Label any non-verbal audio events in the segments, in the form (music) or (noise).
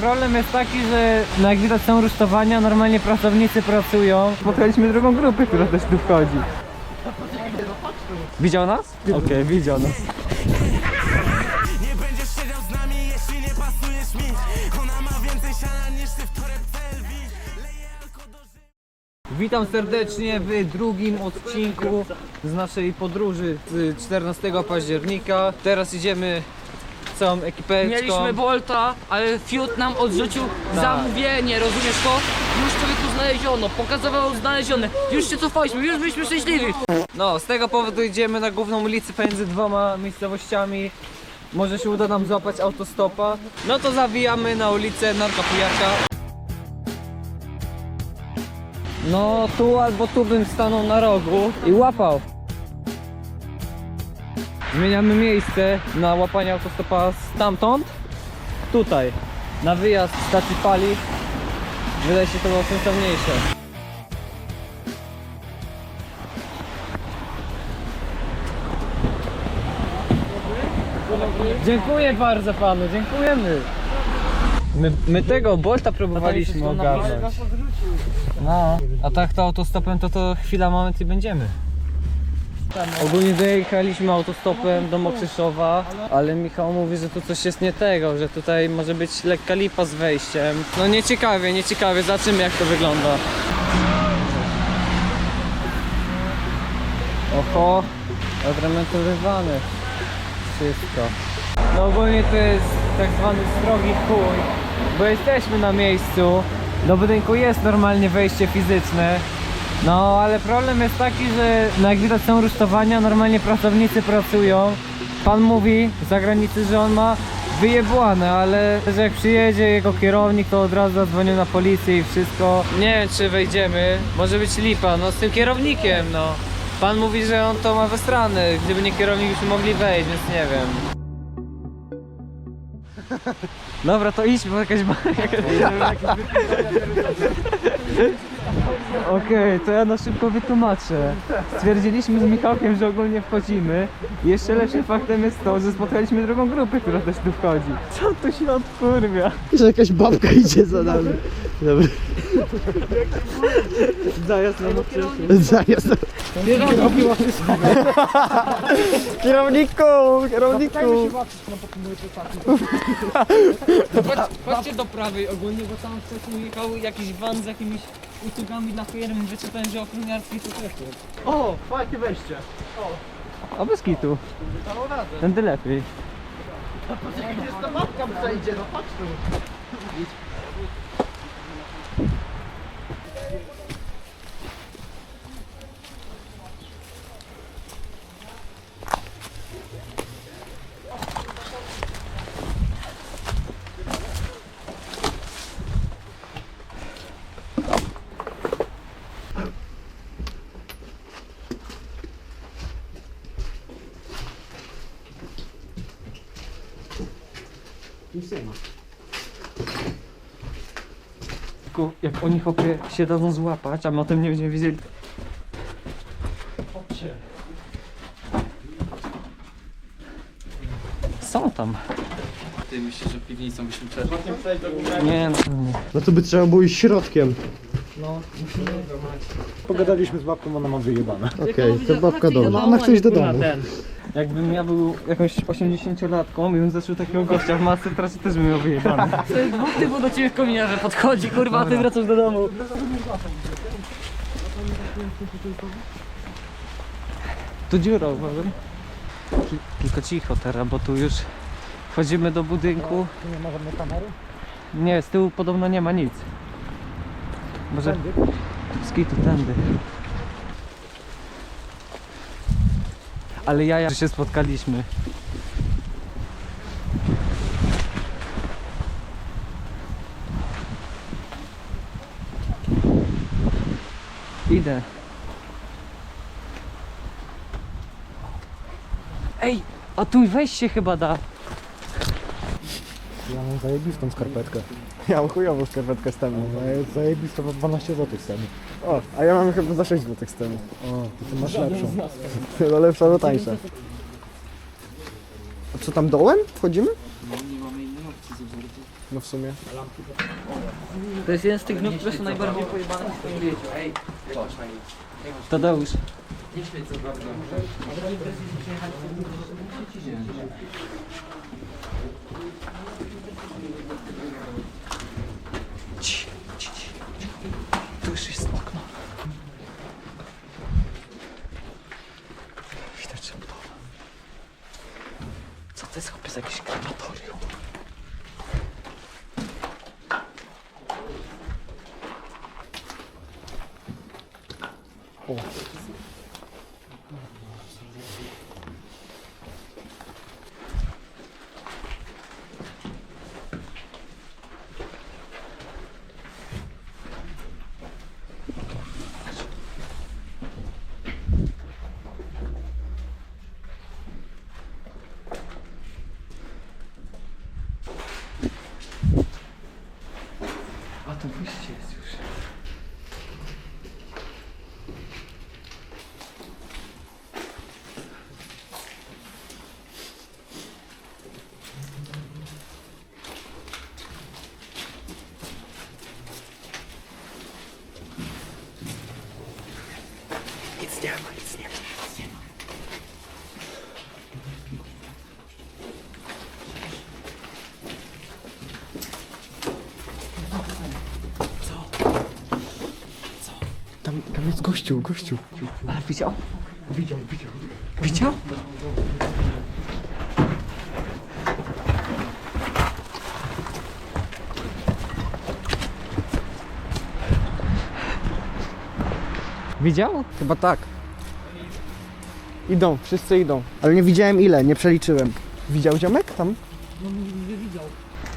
Problem jest taki, że no jak widać są rusztowania, normalnie pracownicy pracują. Spotkaliśmy drugą grupę, która też tu wchodzi. Widział nas? Okej, widział nas. Nie będziesz siedział z nami, jeśli nie pasujesz mi Ona ma więcej siana niż ty w torebce LV Leje alko do życia Witam serdecznie w drugim odcinku z naszej podróży z 14 października. Teraz idziemy całą ekipeczką. Mieliśmy Bolta, ale Fiut nam odrzucił Tak. zamówienie, rozumiesz to? Już człowieku znaleziono, pokazywał znalezione. Już się cofaliśmy, już byliśmy szczęśliwi. No, z tego powodu idziemy na główną ulicę pomiędzy dwoma miejscowościami. Może się uda nam złapać autostopa. No to zawijamy na ulicę Narkopijaka. No tu albo tu bym stanął na rogu i łapał. Zmieniamy miejsce na łapanie autostopa stamtąd. Tutaj. Na wyjazd z stacji paliw. Wydaje się to było sensowniejsze. Dziękuję bardzo panu, dziękujemy. My, my tego Bolta próbowaliśmy ogarnąć. No, a tak to autostopem to to chwila, moment i będziemy. Ogólnie dojechaliśmy autostopem do Mokrzyszowa, ale Michał mówi, że tu coś jest nie tego, że tutaj może być lekka lipa z wejściem. No nieciekawie, nieciekawie, zobaczymy jak to wygląda. Oho, odremontowywany wszystko. No ogólnie to jest tak zwany strogi chuj, bo jesteśmy na miejscu. Do budynku jest normalnie wejście fizyczne. No ale problem jest taki, że no jak widać są rusztowania, normalnie pracownicy pracują. Pan mówi z zagranicy, że on ma wyjebłane, ale że jak przyjedzie jego kierownik, to od razu zadzwonił na policję i wszystko. Nie wiem czy wejdziemy, może być lipa, no z tym kierownikiem, no. Pan mówi, że on to ma wysrane, gdyby nie kierownik byśmy mogli wejść, więc nie wiem. Dobra, to idźmy, bo jakaś (laughs) Okej, to ja na szybko wytłumaczę. Stwierdziliśmy z Michałkiem, że ogólnie wchodzimy. Jeszcze lepszym faktem jest to, że spotkaliśmy drugą grupę, która też tu wchodzi. Co tu się odkurwia? Że jakaś babka idzie za nami. Dobra, Zajazd na zajazd. Kierowniku! Kierowniku! Chodź, chodźcie do prawej ogólnie, bo tam wcześniej jechał jakiś van z jakimiś usługami dla firmy. Wyczytałem, że ochroniarski to też jest. O, fajnie wejście. A bez kitu. Tędy lepiej. Gdzieś ta babka przejdzie, no chodź tu. Tylko jak oni chłopie się dadzą złapać, a my o tym nie będziemy wiedzieli. Są tam. Ty myślisz, że piwnicą byśmy przeszli? Nie, no, nie. No to by trzeba było iść środkiem. Pogadaliśmy z babką, ona ma wyjebane. Okej, to babka dobra. Ona chce iść do domu. Jakbym ja był jakąś 80-latką i bym zaczął takiego gościa w masce, teraz też bym miał wyjebane. To jest dwóch typów do ciebie w kominiarze podchodzi, kurwa, a ty wracasz do domu. Tu dziura uważam. Tylko cicho teraz, bo tu już wchodzimy do budynku. Nie ma żadnej kamery? Nie, z tyłu podobno nie ma nic. Może z kitu tędy. Ale ja, że się spotkaliśmy. Idę. Ej, a tu wejść się chyba da. Ja mam zajebistą skarpetkę. Ja mam chujową skarpetkę z temu. No, zajebistą, bo 12 zł z temu. O, a ja mam chyba za 6 zł z temu. O, to ty masz lepszą. No lepsza, no tańsza. A co tam dołem? Wchodzimy? Nie mamy innej opcji ze względu. No w sumie. To jest jeden z tych dniów, które są najbardziej pojebane w swoim życiu. Ej, Tadeusz. tu już jest okno. Widać, że budowa. Co to jest chłopie za jakieś krematorium? A to wyjście jest już. Nic nie ma, nic nie ma. Tam, tam jest gościu, gościu. Ale widział? Widział, widział. Widział? Widział? Chyba tak. Idą, wszyscy idą. Ale nie widziałem ile, nie przeliczyłem. Widział ziomek tam?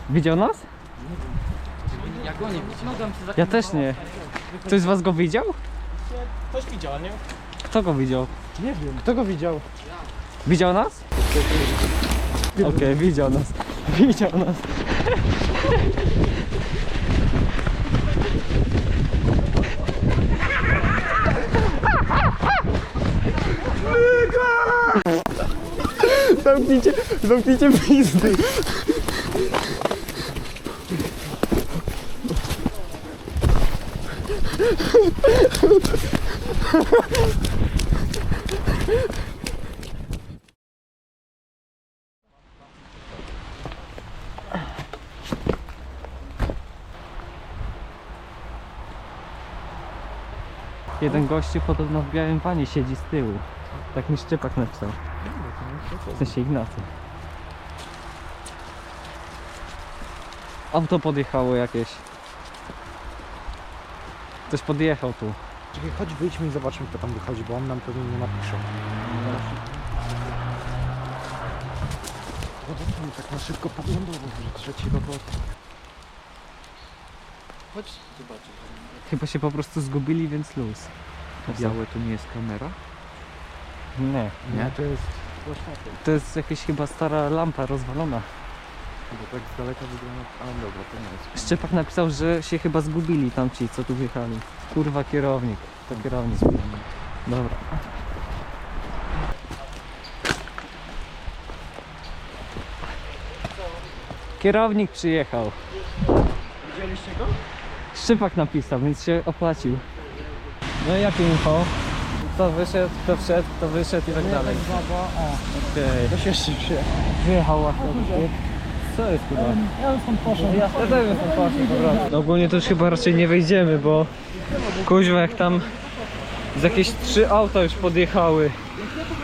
Widział nas? Jak go nie widział? Ja też nie. Ktoś z was go widział? Ktoś widział, nie? Kto go widział? Nie wiem. Kto go widział? Widział nas? Okej, widział nas. (laughs) Widział nas. Zamknijcie, zamknijcie pizdy. Jeden gościu podobno w białym panie siedzi z tyłu. Tak mi Szczepak napisał. W sensie Ignacy. Auto podjechało jakieś. Ktoś podjechał tu. Czekaj, chodź wyjdźmy i zobaczmy kto tam wychodzi, bo on nam pewnie nie napisze. Zobaczmy tak na szybko poglądowo, że trzeci robot. Chodź zobaczyć. Chyba się po prostu zgubili, więc luz. Białe to nie jest kamera? Nie. Nie, to jest... To jest jakaś chyba stara lampa rozwalona. Bo tak z daleka wygląda... A dobra, to nie jest. Szczepak napisał, że się chyba zgubili tamci, co tu wjechali. Kurwa kierownik. To kierownik. Dobra. Kierownik przyjechał. Widzieliście go? Szczepak napisał, więc się opłacił. No i jakie info? Kto wyszedł, kto wszedł, kto wyszedł i tak dalej. Okej. To się przyjechał. Wyjechał właśnie. Co jest kurwa? Ja już tam poszedł. Ja też bym tam poszedł po prostu. No ogólnie to już chyba raczej nie wejdziemy, bo kuźwa jak tam z jakieś trzy auta już podjechały.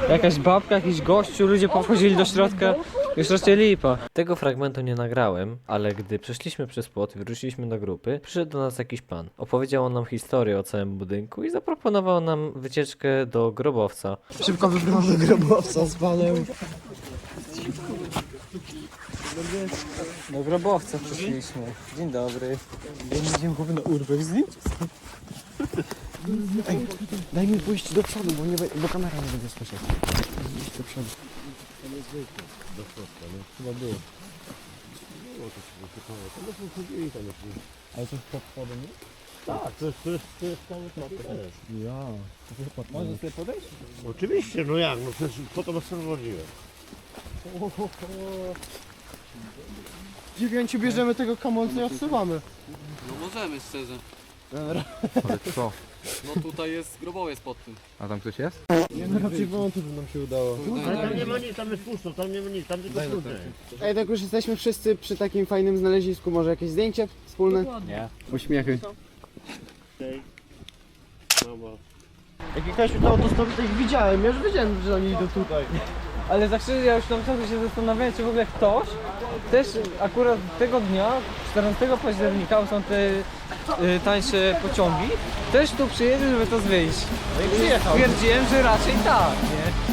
Jakaś babka, jakiś gościu, ludzie pochodzili do środka. Już raczej lipa. Tego fragmentu nie nagrałem, ale gdy przeszliśmy przez płot i wróciliśmy do grupy, przyszedł do nas jakiś pan. Opowiedział on nam historię o całym budynku i zaproponował nam wycieczkę do grobowca. Szybko wybrałem do grobowca z panem. Do grobowca przyszliśmy. Dzień dobry. Będziemy głowy na urwę z nim? Daj mi pójść do przodu, bo, nie, be- bo kamera nie będzie słyszeć. Iść do przodu. Ale to pod spodem nie? Tak, to jest, to jest, to jest koniec Ja. Może sobie podejść? Oczywiście, no jak, no przecież po to was rozwodziłem. dziewięciu bierzemy tego kamolca i odsuwamy. No możemy szczerze. Ale co? No tutaj jest grobowiec pod tym. A tam ktoś jest? Nie no raczej że nam się udało. Ale tam nie ma nic, tam jest pusto, tam nie ma nic, tam tylko trudne. Ej, tak już jesteśmy wszyscy przy takim fajnym znalezisku, może jakieś zdjęcie wspólne? Nie. Uśmiechy. Dobra. Jak jakaś to autostopy, to ich widziałem, ja już wiedziałem, że oni idą tutaj. Ale zawsze ja już tam czasem się zastanawiałem, czy w ogóle ktoś też akurat tego dnia, 14 października, są te y, tańsze pociągi, też tu przyjedzie, żeby to zwiedzić. No i przyjechał. Stwierdziłem, że raczej tak, nie?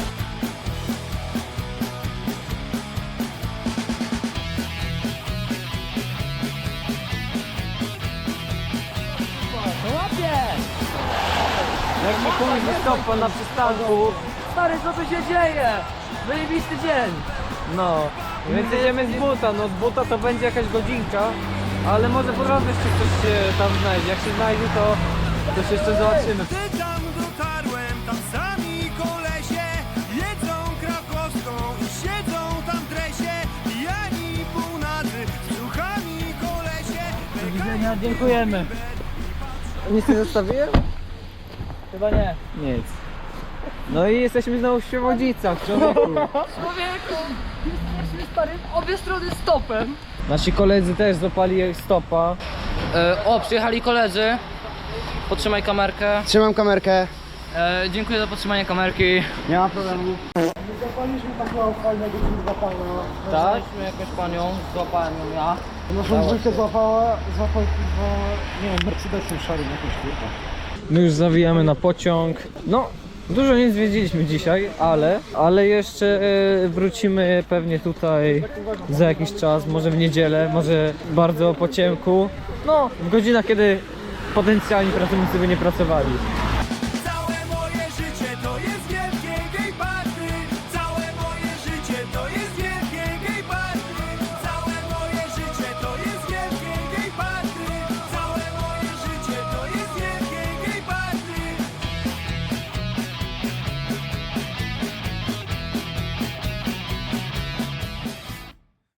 Jak mi komuś wystopa na przystanku, Stary, co tu się dzieje? Wyjebisty dzień. no, więc jedziemy z buta, no z buta to będzie jakaś godzinka, ale może po drodze jeszcze coś się tam znajdzie, jak się znajdzie to coś jeszcze zobaczymy. Gdy tam dotarłem, tam sami kolesie Jedzą krakowską i siedzą tam w dresie Pijani z kolesie Do widzenia, dziękujemy. Nic nie zostawiłem? Chyba nie. Nic. No i jesteśmy znowu w Świebodzicach, człowieku. Człowieku, jesteśmy starym obie strony stopem. Nasi koledzy też złapali stopa. E, o, przyjechali koledzy. Potrzymaj kamerkę. Trzymam kamerkę. E, dziękuję za podtrzymanie kamerki. Nie ma problemu. Zapaliśmy takiego fajnego kurwa pana. Tak? Znaleźliśmy jakąś panią, złapałem ją ja. Naszą dwójkę złapała, złapał kurwa, nie wiem, Mercedesem szarym jakąś kurwa. My już zawijamy na pociąg. No, dużo nie zwiedziliśmy dzisiaj, ale, ale jeszcze e, wrócimy pewnie tutaj za jakiś czas, może w niedzielę, może bardzo po ciemku. No, w godzinach, kiedy potencjalni pracownicy by nie pracowali.